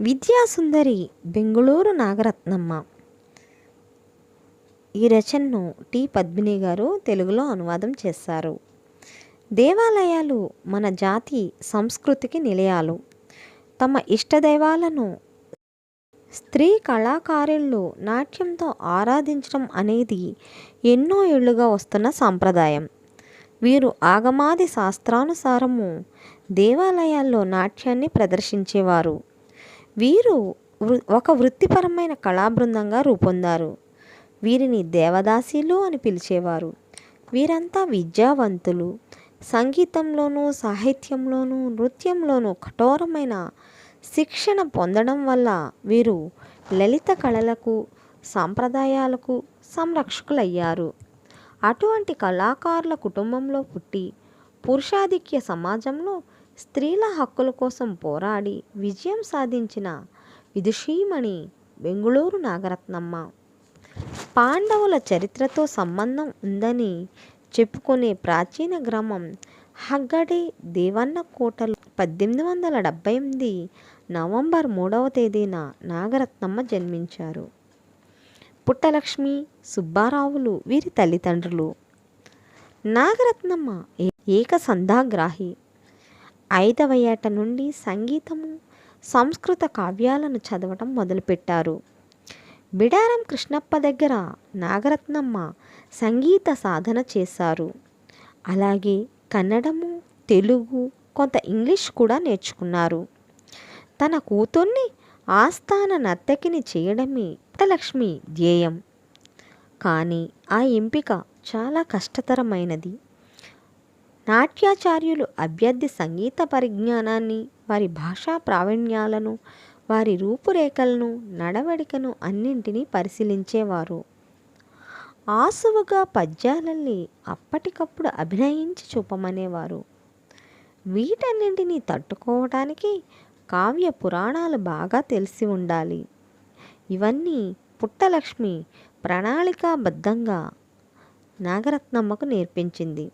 విద్యాసుందరి బెంగుళూరు నాగరత్నమ్మ. ఈ రచనను టి. పద్మిని గారు తెలుగులో అనువాదం చేశారు. దేవాలయాలు మన జాతి సంస్కృతికి నిలయాలు. తమ ఇష్టదైవాలను స్త్రీ కళాకారులు నాట్యంతో ఆరాధించడం అనేది ఎన్నో ఏళ్ళుగా వస్తున్న సాంప్రదాయం. వీరు ఆగమాది శాస్త్రానుసారము దేవాలయాల్లో నాట్యాన్ని ప్రదర్శించేవారు. వీరు వృ- ఒక వృత్తిపరమైన కళాబృందంగా రూపొందారు. వీరిని దేవదాసీలు అని పిలిచేవారు. వీరంతా విద్యావంతులు. సంగీతంలోనూ సాహిత్యంలోనూ నృత్యంలోనూ కఠోరమైన శిక్షణ పొందడం వల్ల వీరు లలిత కళలకు సాంప్రదాయాలకు సంరక్షకులయ్యారు. అటువంటి కళాకారుల కుటుంబంలో పుట్టి పురుషాధిక్య సమాజంలో స్త్రీల హక్కుల కోసం పోరాడి విజయం సాధించిన విదుషీమణి బెంగుళూరు నాగరత్నమ్మ. పాండవుల చరిత్రతో సంబంధం ఉందని చెప్పుకునే ప్రాచీన గ్రామం హగ్గడే దేవన్న కోటలు. పద్దెనిమిది వందల డెబ్బై ఎనిమిది నవంబర్ మూడవ తేదీన నాగరత్నమ్మ జన్మించారు. పుట్టలక్ష్మి సుబ్బారావులు వీరి తల్లిదండ్రులు. నాగరత్నమ్మ ఏక సంధాగ్రాహి ఐదవ ఏట నుండి సంగీతము సంస్కృత కావ్యాలను చదవటం మొదలుపెట్టారు. బిడారం కృష్ణప్ప దగ్గర నాగరత్నమ్మ సంగీత సాధన చేశారు. అలాగే కన్నడము తెలుగు కొంత ఇంగ్లీష్ కూడా నేర్చుకున్నారు. తన కూతుర్ని ఆస్థాన నర్తకిని చేయడమే పుట్టలక్ష్మి ధ్యేయం. కానీ ఆ ఎంపిక చాలా కష్టతరమైనది. నాట్యాచార్యులు అభ్యర్థి సంగీత పరిజ్ఞానాన్ని వారి భాషా ప్రావీణ్యాలను వారి రూపురేఖలను నడవడికను అన్నింటినీ పరిశీలించేవారు. ఆసువుగా పద్యాలల్లి అప్పటికప్పుడు అభినయించి చూపమనేవారు. వీటన్నింటినీ తట్టుకోవటానికి కావ్య పురాణాలు బాగా తెలిసి ఉండాలి. ఇవన్నీ పుట్టలక్ష్మి ప్రణాళికాబద్ధంగా నాగరత్నమ్మకు నేర్పించింది.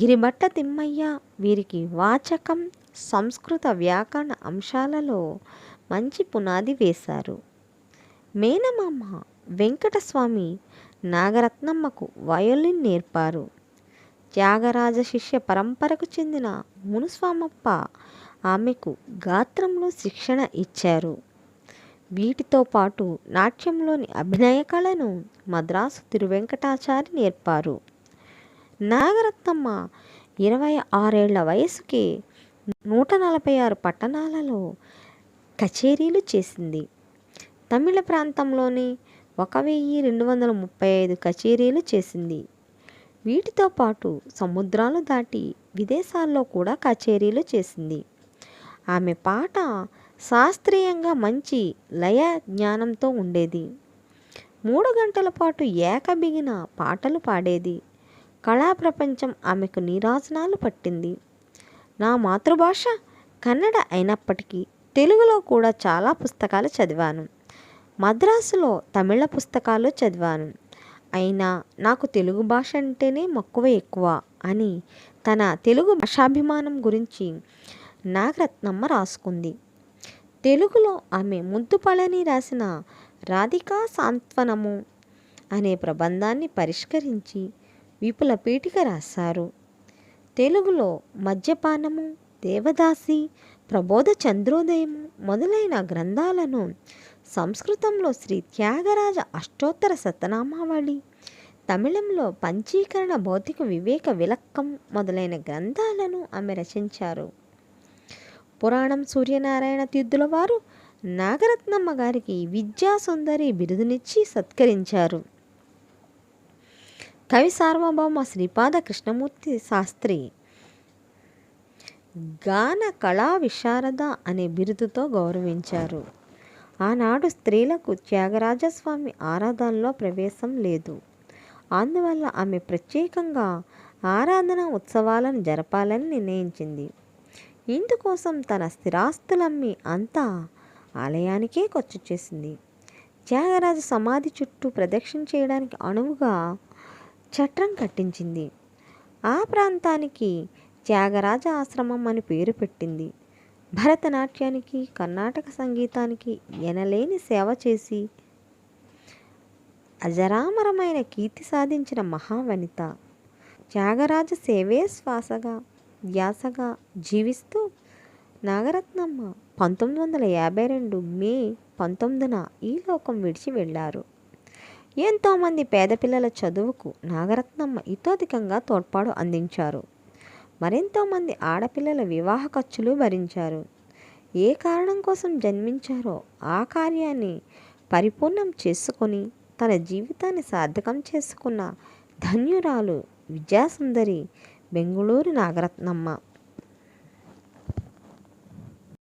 గిరిభట్ట తిమ్మయ్య వీరికి వాచకం సంస్కృత వ్యాకరణ అంశాలలో మంచి పునాది వేశారు. మేనమామ వెంకటస్వామి నాగరత్నమ్మకు వయోలిన్ నేర్పారు. త్యాగరాజ శిష్య పరంపరకు చెందిన మునుస్వామప్ప ఆమెకు గాత్రంలో శిక్షణ ఇచ్చారు. వీటితో పాటు నాట్యంలోని అభినయ కళను మద్రాసు తిరువెంకటాచారి నేర్పారు. నాగరత్నమ్మ ఇరవై ఆరేళ్ళ వయసుకి నూట నలభై ఆరు పట్టణాలలో కచేరీలు చేసింది. తమిళ ప్రాంతంలోని ఒక వెయ్యి రెండు వందల ముప్పై ఐదు కచేరీలు చేసింది. వీటితో పాటు సముద్రాలు దాటి విదేశాల్లో కూడా కచేరీలు చేసింది. ఆమె పాట శాస్త్రీయంగా మంచి లయ జ్ఞానంతో ఉండేది. మూడు గంటల పాటు ఏకబిగిన పాటలు పాడేది. కళా ప్రపంచం ఆమెకు నీరాజనాలు పట్టింది. నా మాతృభాష కన్నడ అయినప్పటికీ తెలుగులో కూడా చాలా పుస్తకాలు చదివాను. మద్రాసులో తమిళ పుస్తకాలు చదివాను. అయినా నాకు తెలుగు భాష అంటేనే మక్కువ ఎక్కువ అని తన తెలుగు భాషాభిమానం గురించి నాగరత్నమ్మ రాసుకుంది. తెలుగులో ఆమె ముద్దుపళని రాసిన రాధికా సాంత్వనము అనే ప్రబంధాన్ని పరిష్కరించి విపుల పీఠిక రాశారు. తెలుగులో మద్యపానము దేవదాసి ప్రబోధ చంద్రోదయము మొదలైన గ్రంథాలను సంస్కృతంలో శ్రీ త్యాగరాజ అష్టోత్తర సతనామావళి తమిళంలో పంచీకరణ భౌతిక వివేక విలక్కం మొదలైన గ్రంథాలను ఆమె రచించారు. పురాణం సూర్యనారాయణ తీర్థుల వారు నాగరత్నమ్మ గారికి విద్యా సుందరి బిరుదునిచ్చి సత్కరించారు. కవి సార్వభౌమ శ్రీపాద కృష్ణమూర్తి శాస్త్రి గాన కళా విశారద అనే బిరుదుతో గౌరవించారు. ఆనాడు స్త్రీలకు త్యాగరాజస్వామి ఆరాధనలో ప్రవేశం లేదు. అందువల్ల ఆమె ప్రత్యేకంగా ఆరాధన ఉత్సవాలను జరపాలని నిర్ణయించింది. ఇందుకోసం తన స్థిరాస్తులమ్మి అంతా ఆలయానికే ఖర్చు చేసింది. త్యాగరాజ సమాధి చుట్టూ ప్రదక్షిణ చేయడానికి అనువుగా చట్రం కట్టించింది. ఆ ప్రాంతానికి త్యాగరాజ ఆశ్రమం అని పేరు పెట్టింది. భరతనాట్యానికి కర్ణాటక సంగీతానికి ఎనలేని సేవ చేసి అజరామరమైన కీర్తి సాధించిన మహావనిత. త్యాగరాజ సేవే శ్వాసగా ధ్యాసగా జీవిస్తూ నాగరత్నమ్మ పంతొమ్మిది వందల యాభై రెండు మే పంతొమ్మిదిన ఈ లోకం విడిచి వెళ్ళారు. ఎంతోమంది పేద పిల్లల చదువుకు నాగరత్నమ్మ ఇతోధికంగా తోడ్పాటు అందించారు. మరెంతోమంది ఆడపిల్లల వివాహ ఖర్చులు భరించారు. ఏ కారణం కోసం జన్మించారో ఆ కార్యాన్ని పరిపూర్ణం చేసుకొని తన జీవితాన్ని సార్థకం చేసుకున్న ధన్యురాలు విద్యాసుందరి బెంగుళూరు నాగరత్నమ్మ.